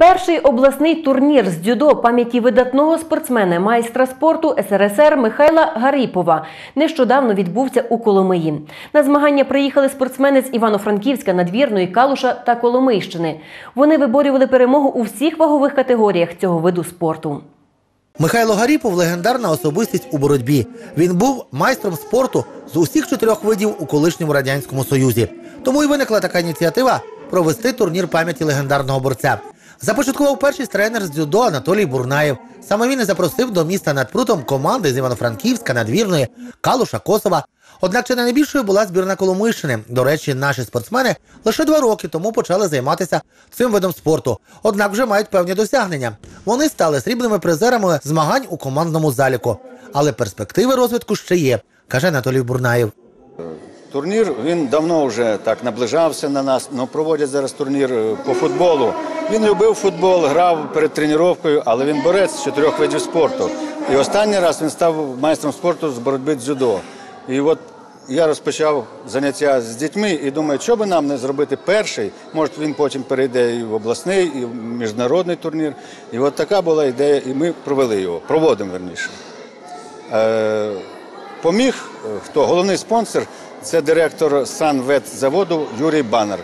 Перший обласний турнір з дзюдо пам'яті видатного спортсмена, майстра спорту СРСР Михайла Гарипова нещодавно відбувся у Коломиї. На змагання приїхали спортсмени з Івано-Франківська, Надвірної, Калуша та Коломийщини. Вони виборювали перемогу у всіх вагових категоріях цього виду спорту. Михайло Гаріпов легендарна особистість у боротьбі. Він був майстром спорту з усіх чотирьох видів у колишньому радянському союзі. Тому і виникла така ініціатива провести турнір пам'яті легендарного борця. Започаткував першість тренер з дзюдо Анатолій Бурнаєв. Саме він і запросив до міста над прутом команди з Івано-Франківська, Надвірної, Калуша, Косова. Однак чи не найбільшою була збірна Коломийщини. До речі, наші спортсмени лише два роки тому почали займатися цим видом спорту. Однак вже мають певні досягнення. Вони стали срібними призерами змагань у командному заліку. Але перспективи розвитку ще є, каже Анатолій Бурнаєв. Турнір він давно вже так наближався на нас. Ну проводять зараз турнір е, по футболу. Він любив футбол, грав перед тренуванням, але він борець з чотирьох видів спорту. І останній раз він став майстром спорту з боротьби дзюдо. І от я розпочав заняття з дітьми і думаю, що би нам не зробити перший. Може, він потім перейде і в обласний, і в міжнародний турнір. І от така була ідея, і ми провели його, проводимо верніше. Е, Поміг е, хто головний спонсор це директор санветзаводу Юрій Банер.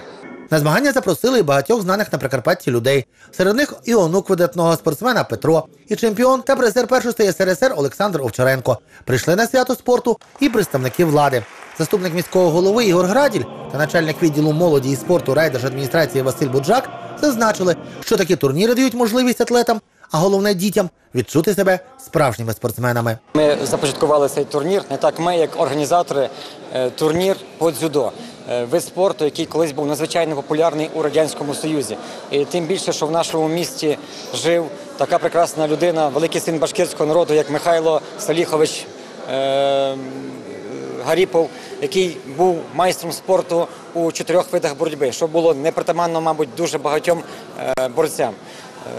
На змагання запросили багатьох знаних на Прикарпатті людей. Серед них і онук видатного спортсмена Петро, і чемпіон та призер першості СРСР Олександр Овчаренко. Прийшли на свято спорту і представники влади. Заступник міського голови Ігор Граділь та начальник відділу молоді і спорту райдержадміністрації Василь Буджак зазначили, що такі турніри дають можливість атлетам, а головне дітям відчути себе справжніми спортсменами. Ми започаткували цей турнір не так ми, як організатори, е, турнір по дзюдо. Е, Вид спорту, який колись був надзвичайно популярний у радянському союзі, і тим більше, що в нашому місті жив така прекрасна людина, великий син башкирського народу, як Михайло Саліхович е, Гаріпов, який був майстром спорту у чотирьох видах боротьби, що було непритаманно, мабуть, дуже багатьом е, борцям.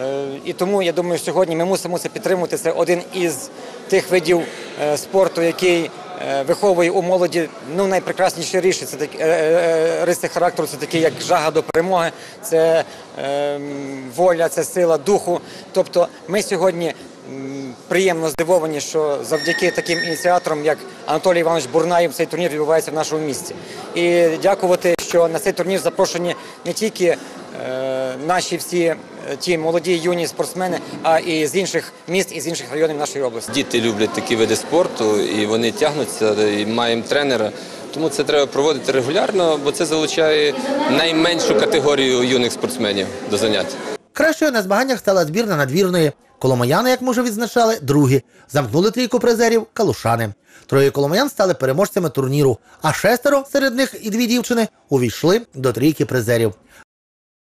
Е, І тому я думаю, сьогодні ми мусимо це підтримувати. Це один із тих видів е, спорту, який е, виховує у молоді ну найпрекрасніші ріші. Це такі риси характеру, це такі як жага до перемоги, це е, воля, це сила духу. Тобто, ми сьогодні приємно здивовані, що завдяки таким ініціаторам, як Анатолій Іванович Бурнаєв, цей турнір відбувається в нашому місті. І дякувати, що на цей турнір запрошені не тільки наші всі е, ті молоді юні спортсмени, а і з інших міст і з інших районів нашої області. Діти люблять такі види спорту і вони тягнуться, і маємо тренера. Тому це треба проводити регулярно, бо це залучає найменшу категорію юних спортсменів до занять. Кращою на змаганнях стала збірна надвірної. Коломияни, як ми вже відзначали, другі. Замкнули трійку призерів калушани. Троє коломиян стали переможцями турніру, а шестеро серед них і дві дівчини увійшли до трійки призерів.